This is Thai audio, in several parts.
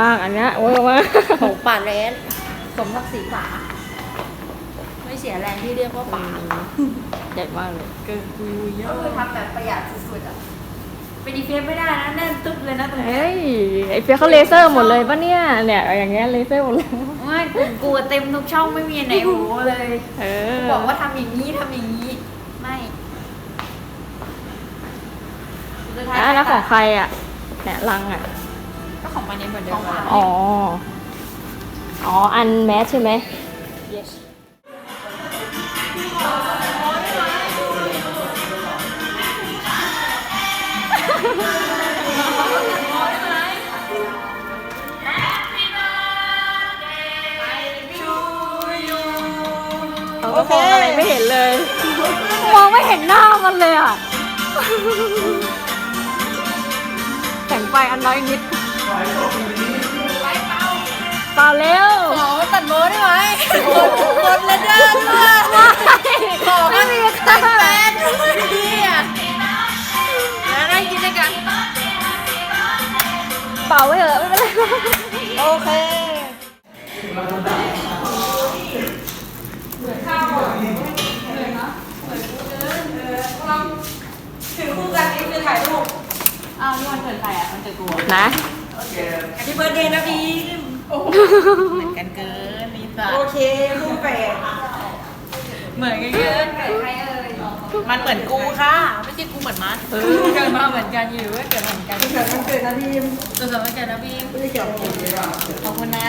มากอันเนี้ยเวอร์มากของป่าแรนสมศักดิ์ศรีป่าไม่เสียแรงที่เรียกว่าป่าใหญ่มากเลยเกินคุยเยอะคือทำแบบประหยัดสุดๆอะเป็นดีเฟนไม่ได้นะแน่นตึ๊บเลยนะตรงนี้เฮ้ยไอเปียกเขาเลเซอร์หมดเลยปะเนี่ยเนี่ยอย่างเงี้ยเลเซอร์หมดเลยไม่กูเต็มทุกช่องไม่มีอันไหนโอ้เลยเออบอกว่าทำอย่างนี้ทำอย่างนี้ไม่สุดท้ายอะแล้วของใครอะเนี่ยลังอะ ก็ของมันนี้เหมือนเดิมอ๋อ อ๋อ อันแมสใช่ไหม yes เขาก็มองอะไรไม่เห็นเลย มองไม่เห็นหน้ามันเลยอะ แต่งไฟอันน้อยนิด เปล่าเร็ว ขอตัดโมได้ไหมกดและเดินด้วยขอไม่มีตัค่ะดแฟนด้วยดิอะแล้วได้กินด้วยกันเปล่าไว้เถอะไม่เป็นไรโอเคถึงคู่กันนี่คือถ่ายรูปอ้าวนี่วันเกิดใครอะวันเกิดกูนะ แฮปปี้เบิร์ดเดย์นะพีมเหมือนกันเกินนี่จ้ะโอเคคู่แฝดเหมือนกันเกินเกิดใครเอ่ยมันเหมือนกูค่ะ ไม่ใช่กูเหมือนมันเกิดมาเหมือนกันอยู่ว่าเกิดเหมือนกันเกิดมันเกิดนะทีมตัวสำคัญเกิดนะพีมไม่ได้เกี่ยวกับผมขอบคุณนะ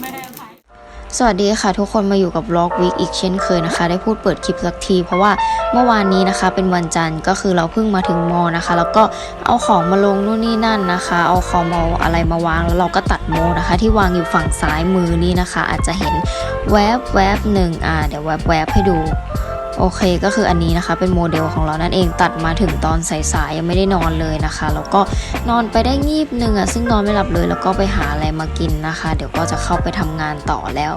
ไม่ได้ใคร สวัสดีค่ะทุกคนมาอยู่กับ Vlog Week อีกเช่นเคยนะคะ ได้พูดเปิดคลิปสักที เพราะว่าเมื่อวานนี้นะคะเป็นวันจันทร์ก็คือเราเพิ่งมาถึงมอนะคะ แล้วก็เอาของมาลงนู่นนี่นั่นนะคะ เอาคอมเอาอะไรมาวางแล้วเราก็ตัดโมนะคะ ที่วางอยู่ฝั่งซ้ายมือนี่นะคะ อาจจะเห็นแวบแวบหนึ่งอ่าเดี๋ยวแวบแวบให้ดู โอเคก็คืออันนี้นะคะเป็นโมเดลของเรานั่นเองตัดมาถึงตอนสายๆยังไม่ได้นอนเลยนะคะ แล้วก็นอนไปได้งีบหนึ่งอะซึ่งนอนไม่หลับเลยแล้วก็ไปหาอะไรมากินนะคะ เดี๋ยวก็จะเข้าไปทำงานต่อแล้ว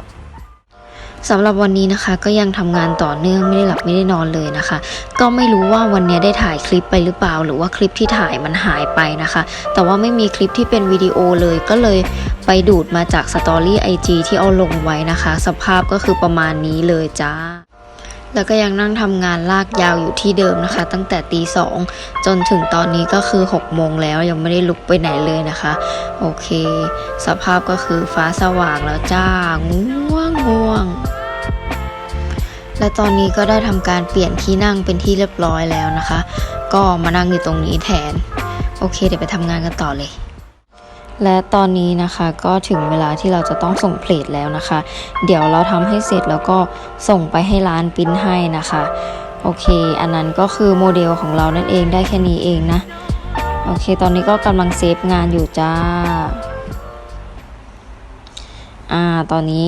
สำหรับวันนี้นะคะก็ยังทำงานต่อเนื่องไม่ได้หลับไม่ได้นอนเลยนะคะ ก็ไม่รู้ว่าวันนี้ได้ถ่ายคลิปไปหรือเปล่า หรือว่าคลิปที่ถ่ายมันหายไปนะคะ แต่ว่าไม่มีคลิปที่เป็นวิดีโอเลยก็เลยไปดูดมาจากสตอรี่ไอจที่เอาลงไว้นะคะ สภาพก็คือประมาณนี้เลยจ้า แล้วก็ยังนั่งทำงานลากยาวอยู่ที่เดิมนะคะ ตั้งแต่ตีสองจนถึงตอนนี้ก็คือ6โมงแล้วยังไม่ได้ลุกไปไหนเลยนะคะ โอเค สภาพก็คือฟ้าสว่างแล้วจ้าง่วงง่วงและตอนนี้ก็ได้ทำการเปลี่ยนที่นั่งเป็นที่เรียบร้อยแล้วนะคะ ก็มานั่งอยู่ตรงนี้แทน โอเค เดี๋ยวไปทำงานกันต่อเลย และตอนนี้นะคะก็ถึงเวลาที่เราจะต้องส่งเพลทแล้วนะคะ เดี๋ยวเราทำให้เสร็จแล้วก็ส่งไปให้ร้านปิ้นให้นะคะ โอเค อันนั้นก็คือโมเดลของเรานั่นเองได้แค่นี้เองนะ โอเค ตอนนี้ก็กำลังเซฟงานอยู่จ้าอ่าตอนนี้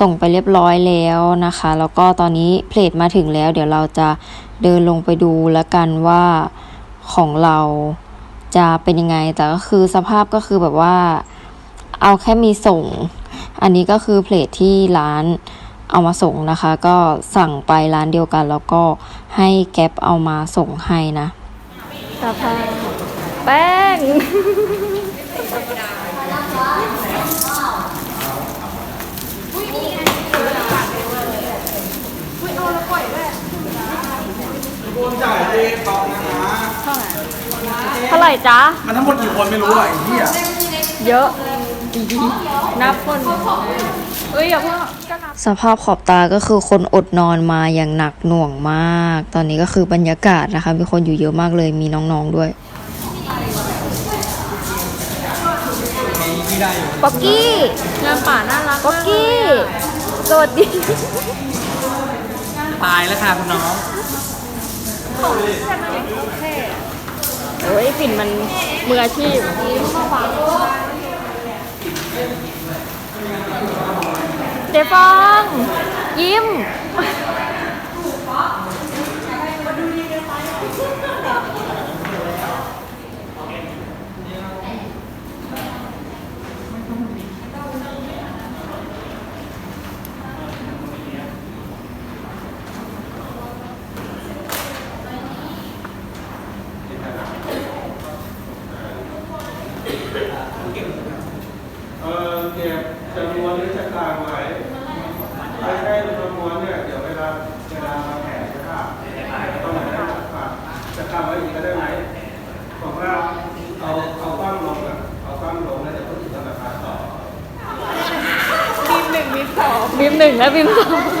ส่งไปเรียบร้อยแล้วนะคะ แล้วก็ตอนนี้เพลทมาถึงแล้ว เดี๋ยวเราจะเดินลงไปดูแล้วกันว่าของเรา จะเป็นยังไง แต่ก็คือสภาพก็คือแบบว่าเอาแค่มีส่ง อันนี้ก็คือเพลทที่ร้านเอามาส่งนะคะ ก็สั่งไปร้านเดียวกัน แล้วก็ให้แก๊ปเอามาส่งให้นะสภาพแป้ง คนจ่ายเองตอนนะนะ เท่าไห ร่จ๊ะ มันทั้งหมดกี่คนไม่รู้อะไอ้เหี้ยเยอะนับคนเอ้ยอย่าเพิ่งก็นับ สภาพขอบตาก็คือคนอดนอนมาอย่างหนักหน่วงมาก ตอนนี้ก็คือบรรยากาศนะคะ มีคนอยู่เยอะมากเลย มีน้องๆด้วย ป๊อกกี้ งานป่าน่ารักป๊อกกี้ สวัสดี ตายแล้วค่ะคุณน้องเฮ้ยปิ่นมันมืออาชีพเจฟองยิ้ม เบีมหนึ่งและบีมสอง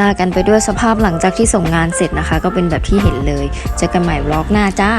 ลากันไปด้วยสภาพหลังจากที่ส่งงานเสร็จนะคะ ก็เป็นแบบที่เห็นเลยเจอกันใหม่วล็อกหน้าจ้า